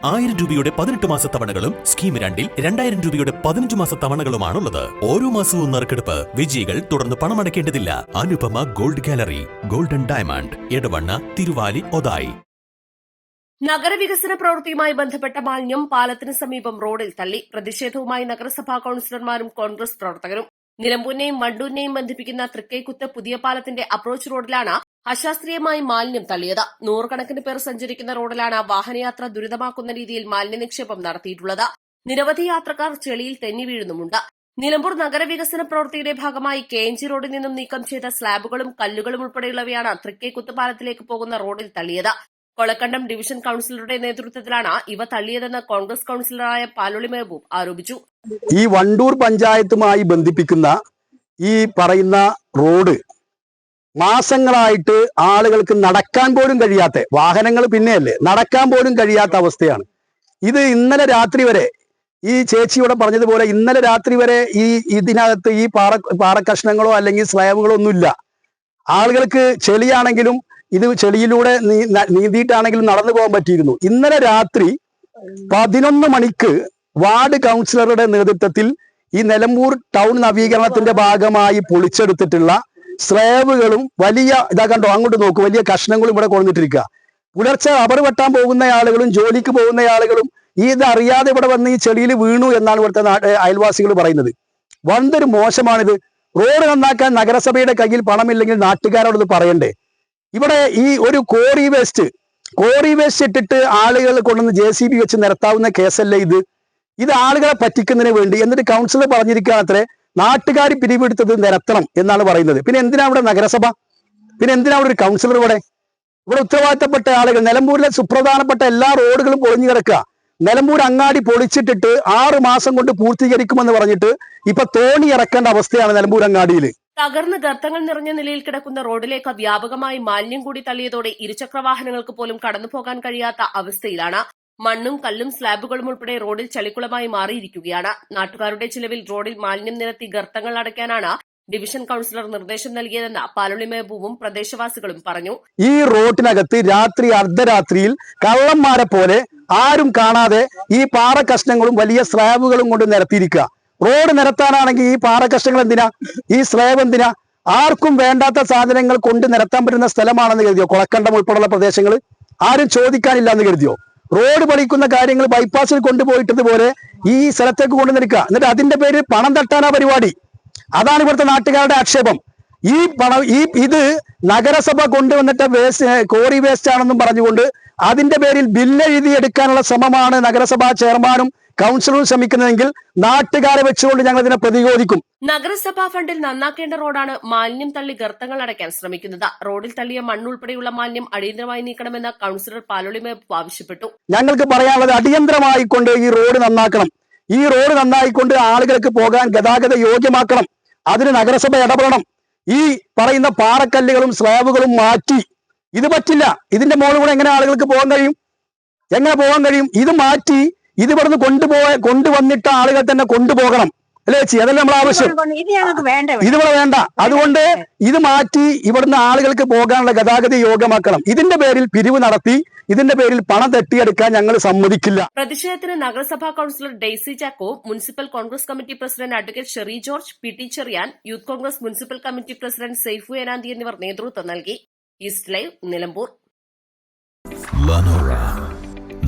ആയിരം രൂപയുടെ പതിനെട്ട് മാസ തവണകളും സ്കീം രണ്ടിൽ രണ്ടായിരം രൂപയുടെ പതിനഞ്ച് മാസ തവണകളുമാണുള്ളത്. ഓരോ മാസവും നറുക്കെടുപ്പ് വിജയികൾ തുടർന്ന് പണമടയ്ക്കേണ്ടതില്ല. Anupama gold gallery golden diamond Edavanna Thiruvali Othayi. നഗരവികസന പ്രവൃത്തിയുമായി ബന്ധപ്പെട്ട മാലിന്യം പാലത്തിന് സമീപം റോഡിൽ തള്ളി. പ്രതിഷേധവുമായി നഗരസഭാ കൌൺസിലർമാരും കോൺഗ്രസ് പ്രവർത്തകരും. നിലമ്പൂരിനെയും വണ്ടൂരിനെയും ബന്ധിപ്പിക്കുന്ന തൃക്കൈക്കുത്ത് പുതിയ പാലത്തിന്റെ അപ്രോച്ച് റോഡിലാണ് അശാസ്ത്രീയമായി മാലിന്യം തള്ളിയത്. നൂറുകണക്കിന് പേർ സഞ്ചരിക്കുന്ന റോഡിലാണ് വാഹനയാത്ര ദുരിതമാക്കുന്ന രീതിയിൽ മാലിന്യ നിക്ഷേപം നടത്തിയിട്ടുള്ളത്. നിരവധി യാത്രക്കാർ ചെളിയിൽ തെന്നി വീഴുന്നുമുണ്ട്. നിലമ്പൂർ നഗരവികസന പ്രവൃത്തിയുടെ ഭാഗമായി കെ എൻ ജി റോഡിൽ നിന്നും നീക്കം ചെയ്ത സ്ലാബുകളും കല്ലുകളും ഉൾപ്പെടെയുള്ളവയാണ് തൃക്കേ കുത്തുപാലത്തിലേക്ക് പോകുന്ന റോഡിൽ തള്ളിയത്. കൊളക്കണ്ടം ഡിവിഷൻ കൌൺസിലറുടെ നേതൃത്വത്തിലാണ് ഇവ തള്ളിയതെന്ന് കോൺഗ്രസ് കൌൺസിലറായ പാലൊളി മെഹബൂബ് ആരോപിച്ചു. ഈ വണ്ടൂർ പഞ്ചായത്തുമായി ബന്ധിപ്പിക്കുന്ന ഈ പറയുന്ന റോഡ് മാസങ്ങളായിട്ട് ആളുകൾക്ക് നടക്കാൻ പോലും കഴിയാത്ത വാഹനങ്ങൾ പിന്നെയല്ലേ നടക്കാൻ പോലും കഴിയാത്ത അവസ്ഥയാണ്. ഇത് ഇന്നലെ രാത്രി വരെ ഈ ചേച്ചിയോടെ പറഞ്ഞതുപോലെ ഇന്നലെ രാത്രി വരെ ഈ ഇതിനകത്ത് ഈ പാറ പാറക്കഷ്ണങ്ങളോ അല്ലെങ്കിൽ സ്ലാബുകളോ ഒന്നുമില്ല. ആളുകൾക്ക് ചെളിയാണെങ്കിലും ഇത് ചെളിയിലൂടെ നീന്തിയിട്ടാണെങ്കിലും നടന്നു പോകാൻ പറ്റിയിരുന്നു. ഇന്നലെ രാത്രി പതിനൊന്ന് മണിക്ക് വാർഡ് കൗൺസിലറുടെ നേതൃത്വത്തിൽ ഈ നിലമ്പൂർ ടൗൺ നവീകരണത്തിന്റെ ഭാഗമായി പൊളിച്ചെടുത്തിട്ടുള്ള സ്ലാബുകളും വലിയ ഇതാ കണ്ടോ അങ്ങോട്ട് നോക്കും വലിയ കഷ്ണങ്ങളും ഇവിടെ കൊണ്ടിട്ടിരിക്കുക പുലർച്ചെ അവർ വെട്ടാൻ പോകുന്ന ആളുകളും ജോലിക്ക് പോകുന്ന ആളുകളും ഈ ഇത് അറിയാതെ ഇവിടെ വന്ന് ഈ ചെളിയിൽ വീണു എന്നാണ് ഇവിടുത്തെ അയൽവാസികൾ പറയുന്നത്. വന്നൊരു മോശമാണിത്. റോഡ് നന്നാക്കാൻ നഗരസഭയുടെ കയ്യിൽ പണമില്ലെങ്കിൽ നാട്ടുകാരോട് ഇത് പറയണ്ടേ. ഇവിടെ ഈ ഒരു കോറി വേസ്റ്റ് കോറി വേസ്റ്റ് ഇട്ടിട്ട് ആളുകൾ കൊണ്ടുവന്ന് ജെ സി ബി വെച്ച് നിരത്താവുന്ന കേസല്ലേ ഇത്. ഇത് ആളുകളെ പറ്റിക്കുന്നതിന് വേണ്ടി എന്നിട്ട് കൗൺസിലർ പറഞ്ഞിരിക്കുകയാണ് അത്രേ നാട്ടുകാർ പിരിവെടുത്തത് നിരത്തണം എന്നാണ് പറയുന്നത്. പിന്നെ എന്തിനാ ഇവിടെ നഗരസഭ? പിന്നെ എന്തിനാ അവിടെ ഒരു കൗൺസിലർ ഇവിടെ? ഇവിടെ ഉത്തരവാദിത്തപ്പെട്ട ആളുകൾ നിലമ്പൂരിലെ സുപ്രധാനപ്പെട്ട എല്ലാ റോഡുകളും പൊളിഞ്ഞു കിടക്കുക. നിലമ്പൂർ അങ്ങാടി പൊളിച്ചിട്ടിട്ട് ആറ് മാസം കൊണ്ട് പൂർത്തീകരിക്കുമെന്ന് പറഞ്ഞിട്ട് ഇപ്പൊ തോണി ഇറക്കേണ്ട അവസ്ഥയാണ് നിലമ്പൂർ അങ്ങാടിയിൽ തകർന്ന് ഗർത്തങ്ങൾ നിറഞ്ഞ നിലയിൽ കിടക്കുന്ന റോഡിലേക്ക് വ്യാപകമായി മാലിന്യം കൂടി തള്ളിയതോടെ ഇരുചക്ര വാഹനങ്ങൾക്ക് പോലും കടന്നുപോകാൻ കഴിയാത്ത അവസ്ഥയിലാണ്. മണ്ണും കല്ലും സ്ലാബുകളും ഉൾപ്പെടെ റോഡിൽ ചളിക്കുളമായി മാറിയിരിക്കുകയാണ്. നാട്ടുകാരുടെ ചിലവിൽ റോഡിൽ മാലിന്യം നിരത്തി ഗർത്തങ്ങൾ അടയ്ക്കാനാണ് ഡിവിഷൻ കൌൺസിലർ നിർദ്ദേശം നൽകിയതെന്ന് പാലൊളി മേബൂവും പ്രദേശവാസികളും പറഞ്ഞു. ഈ റോഡിനകത്ത് രാത്രി അർദ്ധരാത്രിയിൽ കള്ളന്മാരെ പോലെ ആരും കാണാതെ ഈ പാറ കഷ്ണങ്ങളും വലിയ സ്ലാബുകളും കൊണ്ട് നിരത്തിയിരിക്കുക. റോഡ് നിരത്താനാണെങ്കിൽ ഈ പാറ കഷ്ണങ്ങൾ എന്തിനാ? ഈ സ്ലാബ് എന്തിനാ? ആർക്കും വേണ്ടാത്ത സാധനങ്ങൾ കൊണ്ട് നിരത്താൻ പറ്റുന്ന സ്ഥലമാണെന്ന് കരുതിയോ? കൊളക്കണ്ടം ഉൾപ്പെടെയുള്ള പ്രദേശങ്ങൾ? ആരും ചോദിക്കാനില്ല എന്ന് കരുതിയോ? റോഡ് പണിക്കുന്ന കാര്യങ്ങൾ ബൈപ്പാസിൽ കൊണ്ടുപോയിട്ടതുപോലെ ഈ സ്ഥലത്തേക്ക് കൊണ്ടുവന്നിരിക്കുക. എന്നിട്ട് അതിന്റെ പേര് പണം തട്ടാനാ പരിപാടി. അതാണ് ഇവിടുത്തെ നാട്ടുകാരുടെ ആക്ഷേപം. ഈ പണം ഈ ഇത് നഗരസഭ കൊണ്ടുവന്നിട്ട് വേസ്റ്റ് കോറി വേസ്റ്റ് ആണെന്നും പറഞ്ഞുകൊണ്ട് അതിന്റെ പേരിൽ ബില്ല് എഴുതി എടുക്കാനുള്ള ശ്രമമാണ് നഗരസഭാ ചെയർമാനും കൗൺസിലറും ശ്രമിക്കുന്നതെങ്കിൽ നാട്ടുകാരെ വെച്ചുകൊണ്ട് ഞങ്ങൾ ഇതിനെ പ്രതിരോധിക്കും. നഗരസഭാ ഫണ്ടിൽ നന്നാക്കേണ്ട റോഡാണ് മാലിന്യം തള്ളി ഗർത്തങ്ങൾ അടയ്ക്കാൻ ശ്രമിക്കുന്നത്. റോഡിൽ തള്ളിയ മണ്ണുൾപ്പെടെയുള്ള മാലിന്യം അടിയന്തരമായി നീക്കണമെന്ന് കൗൺസിലർ പാലോളി മേപ്പ് ആവശ്യപ്പെട്ടു. ഞങ്ങൾക്ക് പറയാനുള്ളത് അടിയന്തരമായി കൊണ്ട് ഈ റോഡ് നന്നാക്കണം. ഈ റോഡ് നന്നായിക്കൊണ്ട് ആളുകൾക്ക് പോകാൻ ഗതാഗത യോഗ്യമാക്കണം. അതിന് നഗരസഭ ഇടപെടണം. ഈ പറയുന്ന പാറക്കല്ലുകളും സ്ലാബുകളും മാറ്റി. ഇത് പറ്റില്ല. ഇതിന്റെ മുകളിൽ കൂടെ എങ്ങനെ ആളുകൾക്ക് പോകാൻ കഴിയും? എങ്ങനെ പോകാൻ കഴിയും? ഇത് മാറ്റി ഇത് ഇവിടുന്ന് കൊണ്ടുപോയ കൊണ്ടുവന്നിട്ട് ആളുകൾ തന്നെ കൊണ്ടുപോകണം. അല്ലേ ചേച്ചി? അതല്ല നമ്മൾ ആവശ്യം. ഇത് ഇവിടെ. വേണ്ട. ഇതിവിടെ വേണ്ട. അതുകൊണ്ട് ഇത് മാറ്റി ഇവിടുന്ന് ആളുകൾക്ക് പോകാനുള്ള ഗതാഗത യോഗ്യമാക്കണം. ഇതിന്റെ പേരിൽ പിരിവ് നടത്തി ഇതിന്റെ പേരിൽ പണം തട്ടിയെടുക്കാൻ ഞങ്ങൾ സമ്മതിക്കില്ല. പ്രതിഷേധത്തിന് നഗരസഭാ councillor Daisy Chacko municipal Congress committee president advocate Sherry George P T Cherian youth Congress municipal committee president Saifu Enanthi എന്നിവർ നേതൃത്വം നൽകി. East live Nilambur.